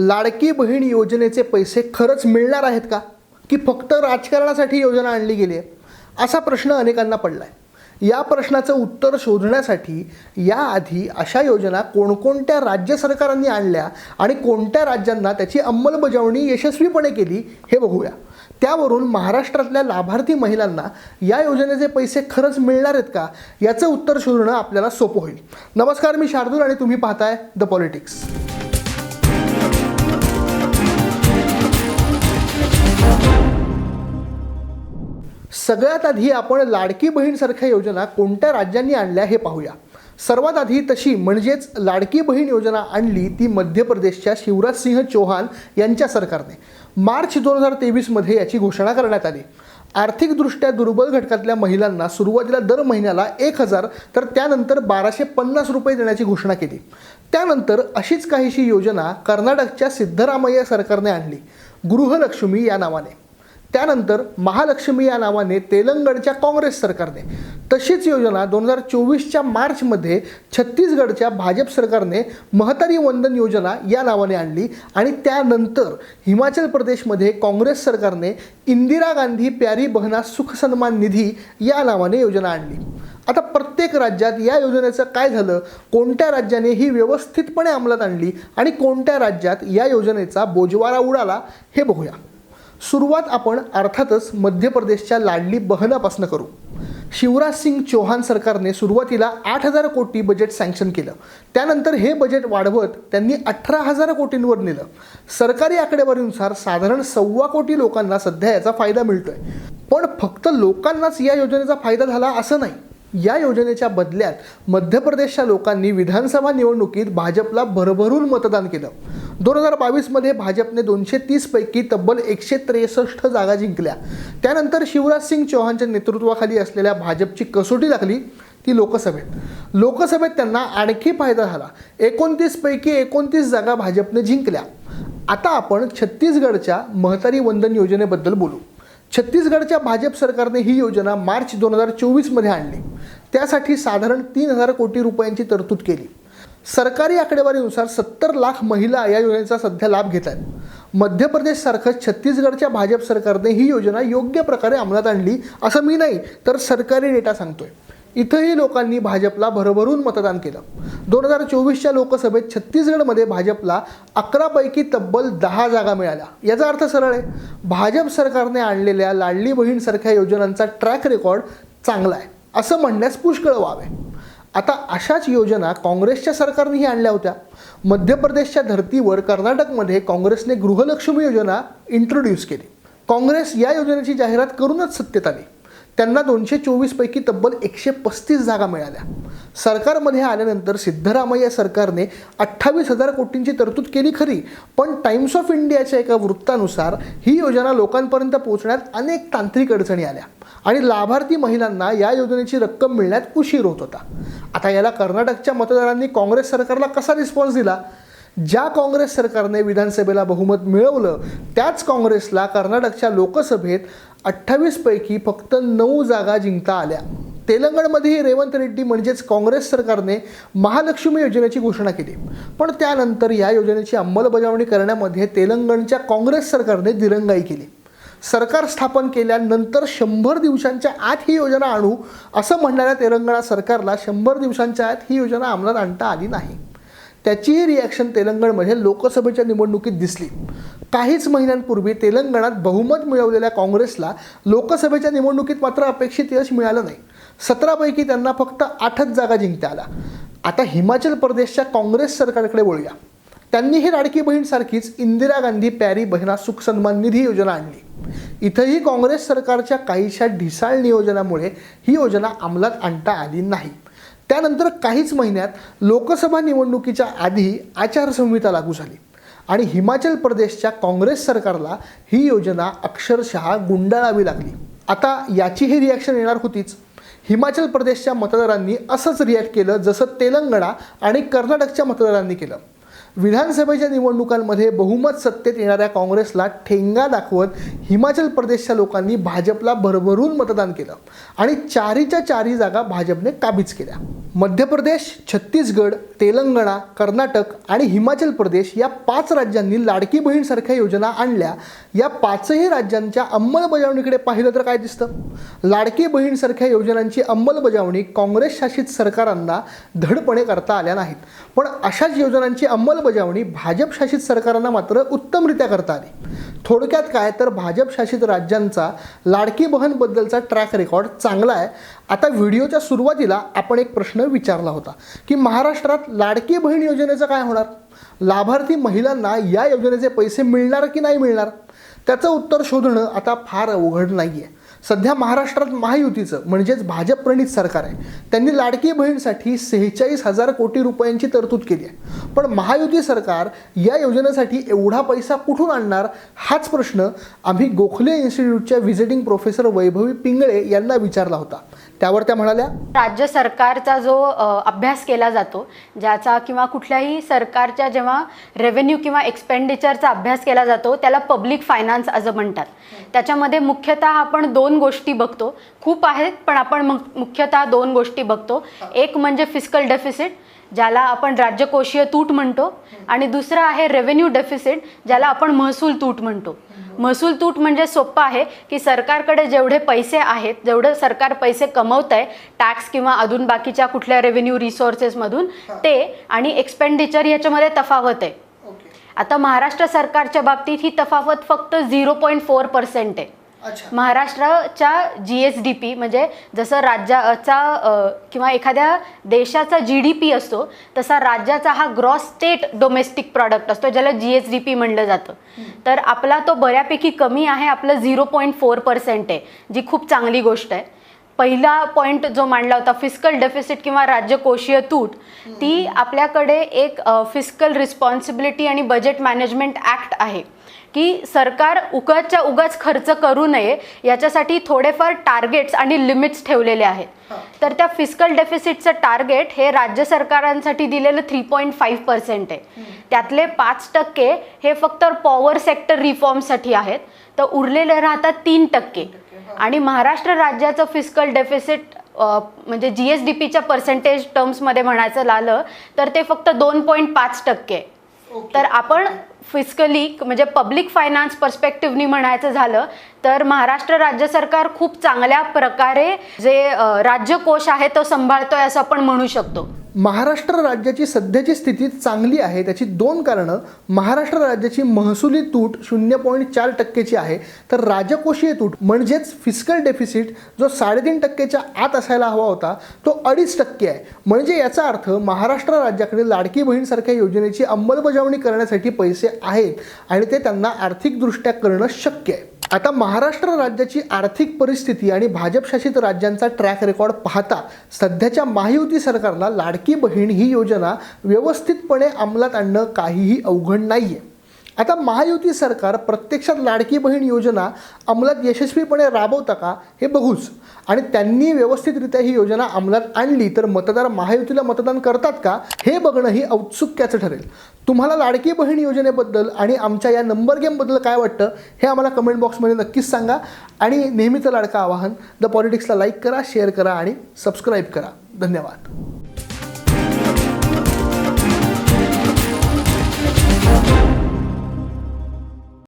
लाडकी बहीण योजनेचे पैसे खरंच मिळणार आहेत का? की फक्त राजकारणासाठी योजना आणली गेली आहे? असा प्रश्न अनेकांना पडला आहे या प्रश्नाचं उत्तर शोधण्यासाठी याआधी अशा योजना कोणकोणत्या राज्य सरकारांनी आणल्या आणि कोणत्या राज्यांना त्याची अंमलबजावणी यशस्वीपणे केली हे बघूया. त्यावरून महाराष्ट्रातल्या लाभार्थी महिलांना या योजनेचे पैसे खरंच मिळणार आहेत का? याचं उत्तर शोधणं आपल्याला सोपं होईल. नमस्कार मी शार्दूल आणि तुम्ही पाहताय द पॉलिटिक्स सगळ्यात आधी आपण लाडकी बहीणसारख्या योजना कोणत्या राज्यांनी आणल्या हे पाहूया. सर्वात आधी तशी म्हणजेच लाडकी बहीण योजना आणली ती मध्य प्रदेशच्या शिवराज सिंह चौहान यांच्या सरकारने. मार्च दोन हजार तेवीसमध्ये याची घोषणा करण्यात आली. आर्थिकदृष्ट्या दुर्बल घटकातल्या महिलांना सुरुवातीला दर महिन्याला एक हजार तर त्यानंतर बाराशे पन्नास रुपये देण्याची घोषणा केली. त्यानंतर अशीच काहीशी योजना कर्नाटकच्या सिद्धरामय्या सरकारने आणली. गृहलक्ष्मी या नावाने. त्यानंतर महालक्ष्मी या नावाने तेलंगणच्या काँग्रेस सरकारने तशीच योजना दोन हजार चोवीसच्या मार्चमध्ये छत्तीसगडच्या भाजप सरकारने महतारी वंदन योजना या नावाने आणली आणि त्यानंतर हिमाचल प्रदेशमध्ये काँग्रेस सरकारने इंदिरा गांधी प्यारी बहना सुख सन्मान निधी या नावाने योजना आणली. आता प्रत्येक राज्यात या योजनेचं काय झालं? कोणत्या राज्याने ही व्यवस्थितपणे अंमलात आणली? आणि कोणत्या राज्यात या योजनेचा बोजवारा उडाला? हे बघूया. सुरुवात आपण अर्थातच मध्य प्रदेशच्या लाडली बहनापासून करू. शिवराज सिंग चौहान सरकारने सुरुवातीला आठ हजार कोटी बजेट सँक्शन केलं. त्यानंतर हे बजेट वाढवत त्यांनी अठरा हजार कोटींवर नेलं. सरकारी आकडेवारीनुसार साधारण सव्वा कोटी लोकांना सध्या याचा फायदा मिळतोय. पण फक्त लोकांनाच या योजनेचा फायदा झाला असं नाही. या योजनेच्या बदल्यात मध्य प्रदेशच्या लोकांनी विधानसभा निवडणुकीत भाजपला भरभरून मतदान केलं. दोन हजार बावीसमध्ये भाजपने दोनशे तीसपैकी तब्बल एकशे त्रेसष्ट जागा जिंकल्या. त्यानंतर शिवराज सिंग चौहानच्या नेतृत्वाखाली असलेल्या भाजपची कसोटी लागली ती लोकसभेत. लोकसभेत त्यांना आणखी फायदा झाला. एकोणतीसपैकी एकोणतीस जागा भाजपने जिंकल्या. आता आपण छत्तीसगडच्या महतारी वंदन योजनेबद्दल बोलू. छत्तीसगडच्या भाजप सरकारने ही योजना मार्च दोन हजार चोवीसमध्ये आणली. त्यासाठी साधारण तीन हजार कोटी रुपयांची तरतूद केली. सरकारी आकडेवारीनुसार सत्तर लाख महिला या योजनेचा सध्या लाभ घेत आहेत. मध्य प्रदेशसारखं छत्तीसगडच्या भाजप सरकारने ही योजना योग्य प्रकारे अंमलात आणली असं मी नाही तर सरकारी डेटा सांगतोय. इथंही लोकांनी भाजपला भरभरून मतदान केलं. दोन हजार चोवीसच्या लोकसभेत छत्तीसगडमध्ये भाजपला अकरापैकी तब्बल दहा जागा मिळाल्या. याचा अर्थ सरळ आहे. भाजप सरकारने आणलेल्या लाडली बहीणसारख्या योजनांचा ट्रॅक रेकॉर्ड चांगला आहे असं म्हणण्यास पुष्कळ वाव आहे. आता अशाच योजना काँग्रेसच्या सरकारनेही आणल्या होत्या. मध्य प्रदेशच्या धर्तीवर कर्नाटकमध्ये काँग्रेसने गृहलक्ष्मी योजना इंट्रोड्यूस केली. काँग्रेस या योजनेची जाहिरात करूनच सत्तेत आली. त्यांना दोनशे चोवीसपैकी तब्बल एकशे पस्तीस जागा मिळाल्या. सरकारमध्ये आल्यानंतर सिद्धरामय्या सरकारने अठ्ठावीस हजार कोटींची तरतूद केली खरी पण टाइम्स ऑफ इंडियाच्या एका वृत्तानुसार ही योजना लोकांपर्यंत पोहोचण्यात अनेक तांत्रिक अडचणी आल्या आणि लाभार्थी महिलांना या योजनेची रक्कम मिळण्यात उशीर होत होता. आता याला कर्नाटकच्या मतदारांनी काँग्रेस सरकारला कसा रिस्पॉन्स दिला? ज्या काँग्रेस सरकारने विधानसभेला बहुमत मिळवलं त्याच काँग्रेसला कर्नाटकच्या लोकसभेत अठ्ठावीसपैकी फक्त नऊ जागा जिंकता आल्या. तेलंगणमध्येही रेवंत रेड्डी म्हणजेच काँग्रेस सरकारने महालक्ष्मी योजनेची घोषणा केली. पण त्यानंतर या योजनेची अंमलबजावणी करण्यामध्ये तेलंगणच्या काँग्रेस सरकारने दिरंगाई केली. सरकार स्थापन केल्यानंतर शंभर दिवसांच्या आत ही योजना आणू असं म्हणणाऱ्या तेलंगणा सरकारला शंभर दिवसांच्या आत ही योजना अंमलात आणता आली नाही. त्याचीही रिॲक्शन तेलंगणमध्ये लोकसभेच्या निवडणुकीत दिसली. काहीच महिन्यांपूर्वी तेलंगणात बहुमत मिळवलेल्या काँग्रेसला लोकसभेच्या निवडणुकीत मात्र अपेक्षित यश मिळालं नाही. सतरापैकी त्यांना फक्त आठच जागा जिंकता आला आता हिमाचल प्रदेशच्या काँग्रेस सरकारकडे वळूया. त्यांनी ही लाडकी बहीणसारखीच इंदिरा गांधी प्यारी बहिणा सुख सन्मान निधी योजना आणली. इथंही काँग्रेस सरकारच्या काहीशा ढिसाळ नियोजनामुळे ही योजना अंमलात आणता आली नाही. त्यानंतर काहीच महिन्यात लोकसभा निवडणुकीच्या आधी आचारसंहिता लागू झाली आणि हिमाचल प्रदेशच्या काँग्रेस सरकारला ही योजना अक्षरशः गुंडाळावी लागली. आता याचीही रिॲक्शन येणार होतीच. हिमाचल प्रदेशच्या मतदारांनी असंच रिॲक्ट केलं जसं तेलंगणा आणि कर्नाटकच्या मतदारांनी केलं. विधानसभेच्या निवडणुकांमध्ये बहुमत सत्तेत येणाऱ्या काँग्रेसला ठेंगा दाखवत हिमाचल प्रदेशच्या लोकांनी भाजपला भरभरून मतदान केलं आणि चारीच्या चारी जागा भाजपने काबीज केल्या. मध्य प्रदेश छत्तीसगड तेलंगणा कर्नाटक आणि हिमाचल प्रदेश या पाच राज्यांनी लाडकी बहीणसारख्या योजना आणल्या. या पाचही राज्यांच्या अंमलबजावणीकडे पाहिलं तर काय दिसतं? लाडकी बहीणसारख्या योजनांची अंमलबजावणी काँग्रेस शासित सरकारांना धडपणे करता आल्या नाहीत. पण अशाच योजनांची अंमल अंमलबजावणी भाजप शासित सरकारांना मात्र उत्तमरित्या करता आली. थोडक्यात काय तर भाजप शासित राज्यांचा लाडकी बहीणबद्दलचा ट्रॅक रेकॉर्ड चांगला आहे. आता व्हिडिओच्या सुरुवातीला आपण एक प्रश्न विचारला होता की महाराष्ट्रात लाडकी बहीण योजनेचं काय होणार? लाभार्थी महिलांना या योजनेचे पैसे मिळणार की नाही मिळणार? त्याचं उत्तर शोधणं आता फार अवघड नाही आहे सध्या महाराष्ट्रात महायुतीचं म्हणजेच भाजप प्रणित सरकार आहे. त्यांनी लाडकी बहीणसाठी सेहेचाळीस हजार कोटी रुपयांची तरतूद केली आहे. पण महायुती सरकार या योजनेसाठी एवढा पैसा कुठून आणणार? हाच प्रश्न आम्ही गोखले इन्स्टिट्यूटच्या व्हिजिटिंग प्रोफेसर वैभवी पिंगळे यांना विचारला होता. त्यावर त्या म्हणाल्या राज्य सरकारचा जो अभ्यास केला जातो ज्याचा किंवा कुठल्याही सरकारच्या जेव्हा रेव्हेन्यू किंवा एक्सपेंडिचरचा अभ्यास केला जातो त्याला पब्लिक फायनान्स असं म्हणतात. त्याच्यामध्ये मुख्यतः आपण दोन गोष्टी बघतो. खूप आहेत पण आपण मुख्यतः दोन गोष्टी बघतो. एक म्हणजे फिजिकल डेफिसिट ज्याला आपण राज्यकोषीय तूट म्हणतो आणि दुसरं आहे रेव्हेन्यू डेफिसिट ज्याला आपण महसूल तूट म्हणतो. महसूल तूट म्हणजे सोपं आहे की सरकारकडे जेवढे पैसे आहेत जेवढं सरकार पैसे कमवत आहे टॅक्स किंवा अजून बाकीच्या कुठल्या रेव्हेन्यू रिसोर्सेसमधून ते आणि एक्सपेंडिचर ह्याच्यामध्ये तफावत आहे. आता महाराष्ट्र सरकारच्या बाबतीत ही तफावत फक्त झिरो पॉईंट फोर पर्सेंट आहे. महाराष्ट्राच्या जी एस डी पी म्हणजे जसं राज्याचा किंवा एखाद्या देशाचा जी डी पी असतो तसा राज्याचा हा ग्रॉस स्टेट डोमेस्टिक प्रॉडक्ट असतो ज्याला जी एस डी पी म्हणलं जातं. तर आपला तो बऱ्यापैकी कमी आहे आपलं झिरो पॉईंट फोर पर्सेंट आहे जी खूप चांगली गोष्ट आहे. पहिला पॉईंट जो मांडला होता फिजिकल डेफिसिट किंवा राज्यकोषीय तूट ती आपल्याकडे एक फिजिकल रिस्पॉन्सिबिलिटी आणि बजेट मॅनेजमेंट ॲक्ट आहे. की सरकार उगाच्या उगाच खर्च करू नये याच्यासाठी थोडेफार टार्गेट्स आणि लिमिट्स ठेवलेले आहेत. तर त्या फिजिकल डेफिसिटचं टार्गेट हे राज्य सरकारांसाठी दिलेलं थ्री पॉईंट फाईव्ह पर्सेंट आहे. त्यातले पाच टक्के हे फक्त पॉवर सेक्टर रिफॉर्मसाठी आहेत. तर उरलेले राहतात तीन टक्के. आणि महाराष्ट्र राज्याचं फिजिकल डेफिसिट म्हणजे जी एस डी पीच्या पर्सेंटेज टर्म्समध्ये म्हणायचं झालं तर ते फक्त दोन पॉईंट पाच टक्के आहे. तर आपण फिस्कली म्हणजे पब्लिक फायनान्स पर्स्पेक्टिव्हनी म्हणायचं झालं तर महाराष्ट्र राज्य सरकार खूप चांगल्या प्रकारे जे राज्यकोष आहे तो सांभाळतोय असं आपण म्हणू शकतो. महाराष्ट्र राज्याची सध्याची स्थिती चांगली आहे त्याची दोन कारणं. महाराष्ट्र राज्याची महसुली तूट शून्य पॉईंट चार टक्केची आहे. तर राजकोषीय तूट म्हणजेच फिस्कल डेफिसिट जो साडेतीन टक्केच्या आत असायला हवा होता तो अडीच टक्के आहे. म्हणजे याचा अर्थ महाराष्ट्र राज्याकडे लाडकी बहीणसारख्या योजनेची अंमलबजावणी करण्यासाठी पैसे आहेत आणि ते त्यांना आर्थिकदृष्ट्या करणं शक्य आहे. आता महाराष्ट्र राज्याची आर्थिक परिस्थिती आणि भाजपशासित राज्यांचा ट्रॅक रेकॉर्ड पाहता सध्याच्या महायुती सरकारला लाडकी बहीण ही योजना व्यवस्थितपणे अंमलात आणणं काहीही अवघड नाही आहे आता महायुती सरकार प्रत्यक्षात लाडकी बहीण योजना अंमलात यशस्वीपणे राबवता का हे बघूच. आणि त्यांनी व्यवस्थितरित्या ही योजना अंमलात आणली तर मतदार महायुतीला मतदान करतात का हे बघणं ही औत्सुक्याचं ठरेल. तुम्हाला लाडकी बहीण योजनेबद्दल आणि आमच्या या नंबर गेमबद्दल काय वाटतं हे आम्हाला कमेंट बॉक्समध्ये नक्कीच सांगा. आणि नेहमीचं लाडकं आवाहन द पॉलिटिक्सला लाईक करा शेअर करा आणि सबस्क्राईब करा. धन्यवाद.